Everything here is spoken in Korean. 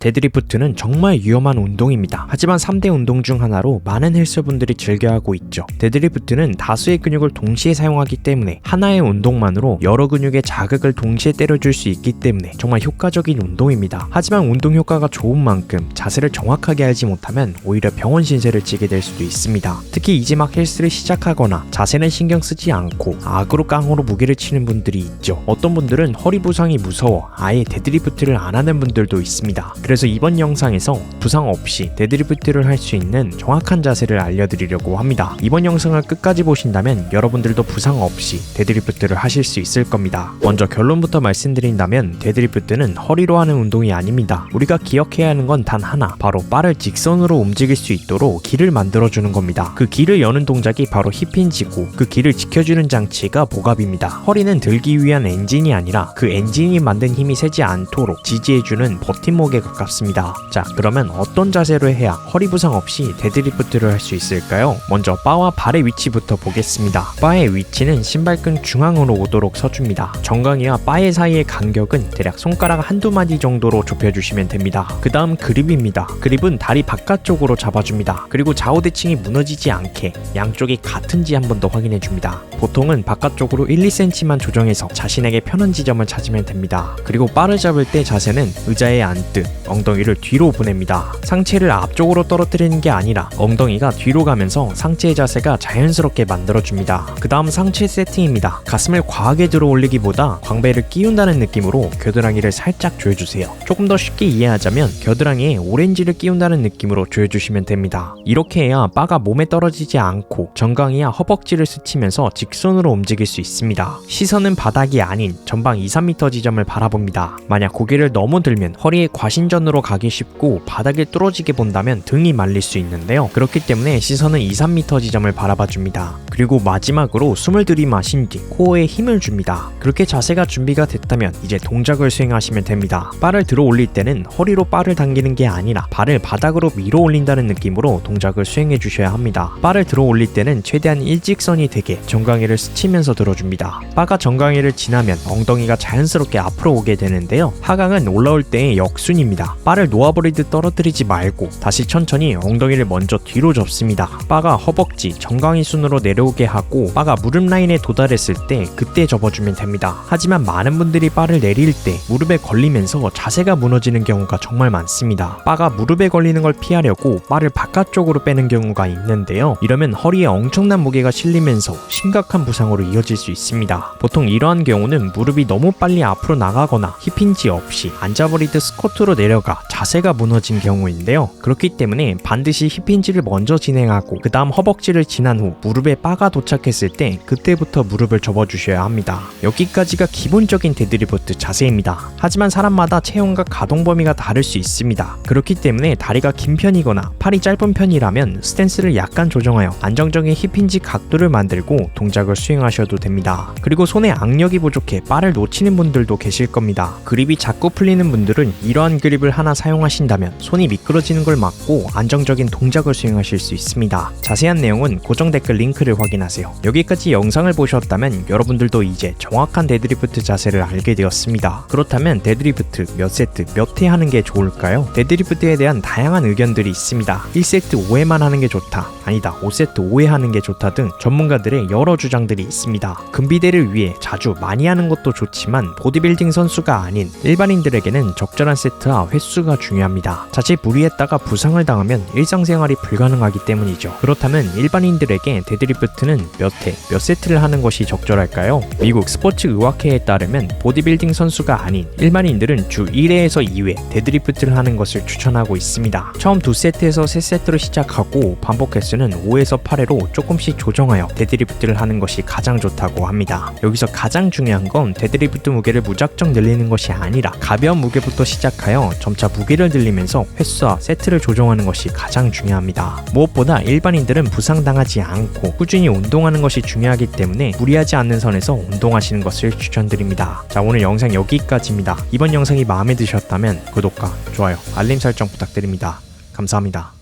데드리프트는 정말 위험한 운동입니다. 하지만 3대 운동 중 하나로 많은 헬스분들이 즐겨하고 있죠. 데드리프트는 다수의 근육을 동시에 사용하기 때문에 하나의 운동만으로 여러 근육의 자극을 동시에 때려줄 수 있기 때문에 정말 효과적인 운동입니다. 하지만 운동 효과가 좋은 만큼 자세를 정확하게 알지 못하면 오히려 병원 신세를 지게 될 수도 있습니다. 특히 이제 막 헬스를 시작하거나 자세는 신경 쓰지 않고 악으로 깡으로 무게를 치는 분들이 있죠. 어떤 분들은 허리 부상이 무서워 아예 데드리프트를 안 하는 분들도 있습니다. 그래서 이번 영상에서 부상 없이 데드리프트를 할 수 있는 정확한 자세를 알려드리려고 합니다. 이번 영상을 끝까지 보신다면 여러분들도 부상 없이 데드리프트를 하실 수 있을 겁니다. 먼저 결론부터 말씀드린다면 데드리프트는 허리로 하는 운동이 아닙니다. 우리가 기억해야 하는 건 단 하나, 바로 바를 직선으로 움직일 수 있도록 길을 만들어주는 겁니다. 그 길을 여는 동작이 바로 힙힌지고 그 길을 지켜주는 장치가 복압입니다. 허리는 들기 위한 엔진이 아니라 그 엔진이 만든 힘이 세지 않도록 지지해주는 버팀목에 가깝 습니다. 자, 그러면 어떤 자세로 해야 허리 부상 없이 데드리프트를 할 수 있을까요? 먼저 바와 발의 위치부터 보겠습니다. 바의 위치는 신발끈 중앙으로 오도록 서줍니다. 정강이와 바의 사이의 간격은 대략 손가락 한두 마디 정도로 좁혀주시면 됩니다. 그 다음 그립입니다. 그립은 다리 바깥쪽으로 잡아줍니다. 그리고 좌우 대칭이 무너지지 않게 양쪽이 같은지 한 번 더 확인해 줍니다. 보통은 바깥쪽으로 1, 2cm만 조정해서 자신에게 편한 지점을 찾으면 됩니다. 그리고 바를 잡을 때 자세는 의자에 앉듯 엉덩이를 뒤로 보냅니다. 상체를 앞쪽으로 떨어뜨리는 게 아니라 엉덩이가 뒤로 가면서 상체의 자세가 자연스럽게 만들어줍니다. 그 다음 상체 세팅입니다. 가슴을 과하게 들어 올리기보다 광배를 끼운다는 느낌으로 겨드랑이를 살짝 조여주세요. 조금 더 쉽게 이해하자면 겨드랑이에 오렌지를 끼운다는 느낌으로 조여주시면 됩니다. 이렇게 해야 바가 몸에 떨어지지 않고 정강이와 허벅지를 스치면서 직선으로 움직일 수 있습니다. 시선은 바닥이 아닌 전방 2, 3m 지점을 바라봅니다. 만약 고개를 너무 들면 허리에 과신전 으로 가기 쉽고 바닥을 뚫어지게 본다면 등이 말릴 수 있는데요. 그렇기 때문에 시선은 2, 3m 지점을 바라봐 줍니다. 그리고 마지막으로 숨을 들이마신 뒤 코어에 힘을 줍니다. 그렇게 자세가 준비가 됐다면 이제 동작을 수행하시면 됩니다. 바를 들어 올릴 때는 허리로 바를 당기는 게 아니라 발을 바닥으로 밀어 올린다는 느낌으로 동작을 수행해 주셔야 합니다. 바를 들어 올릴 때는 최대한 일직선이 되게 정강이를 스치면서 들어줍니다. 바가 정강이를 지나면 엉덩이가 자연스럽게 앞으로 오게 되는데요. 하강은 올라올 때의 역순입니다. 바를 놓아버리듯 떨어뜨리지 말고 다시 천천히 엉덩이를 먼저 뒤로 접습니다. 바가 허벅지, 정강이 순으로 내려오게 하고 바가 무릎 라인에 도달했을 때 그때 접어주면 됩니다. 하지만 많은 분들이 바를 내릴 때 무릎에 걸리면서 자세가 무너지는 경우가 정말 많습니다. 바가 무릎에 걸리는 걸 피하려고 바를 바깥쪽으로 빼는 경우가 있는데요. 이러면 허리에 엄청난 무게가 실리면서 심각한 부상으로 이어질 수 있습니다. 보통 이러한 경우는 무릎이 너무 빨리 앞으로 나가거나 힙힌지 없이 앉아버리듯 스쿼트로 내려 가 자세가 무너진 경우인데요. 그렇기 때문에 반드시 힙힌지를 먼저 진행하고 그 다음 허벅지를 지난 후 무릎에 바가 도착했을 때 그때부터 무릎을 접어주셔야 합니다. 여기까지가 기본적인 데드리프트 자세입니다. 하지만 사람마다 체형과 가동 범위가 다를 수 있습니다. 그렇기 때문에 다리가 긴 편이거나 팔이 짧은 편이라면 스탠스를 약간 조정하여 안정적인 힙힌지 각도를 만들고 동작을 수행하셔도 됩니다. 그리고 손에 악력이 부족해 바를 놓치는 분들도 계실 겁니다. 그립이 자꾸 풀리는 분들은 이러한 그립 을 하나 사용하신다면 손이 미끄러지는 걸 막고 안정적인 동작을 수행하실 수 있습니다. 자세한 내용은 고정 댓글 링크를 확인하세요. 여기까지 영상을 보셨다면 여러분들도 이제 정확한 데드리프트 자세를 알게 되었습니다. 그렇다면 데드리프트 몇 세트 몇 회 하는 게 좋을까요? 데드리프트에 대한 다양한 의견들이 있습니다. 1세트 5회만 하는 게 좋다. 아니다. 5세트 5회 하는 게 좋다 등 전문가들의 여러 주장들이 있습니다. 근비대를 위해 자주 많이 하는 것도 좋지만 보디빌딩 선수가 아닌 일반인들에게는 적절한 세트와 횟수가 중요합니다. 자칫 무리했다가 부상을 당하면 일상생활이 불가능하기 때문이죠. 그렇다면 일반인들에게 데드리프트는 몇 회, 몇 세트를 하는 것이 적절할까요? 미국 스포츠 의학회에 따르면 보디빌딩 선수가 아닌 일반인들은 주 1회에서 2회 데드리프트를 하는 것을 추천하고 있습니다. 처음 2세트에서 3세트로 시작하고 반복 횟수는 5에서 8회로 조금씩 조정하여 데드리프트를 하는 것이 가장 좋다고 합니다. 여기서 가장 중요한 건 데드리프트 무게를 무작정 늘리는 것이 아니라 가벼운 무게부터 시작하여 점차 무게를 늘리면서 횟수와 세트를 조정하는 것이 가장 중요합니다. 무엇보다 일반인들은 부상당하지 않고 꾸준히 운동하는 것이 중요하기 때문에 무리하지 않는 선에서 운동하시는 것을 추천드립니다. 자 오늘 영상 여기까지입니다. 이번 영상이 마음에 드셨다면 구독과 좋아요, 알림 설정 부탁드립니다. 감사합니다.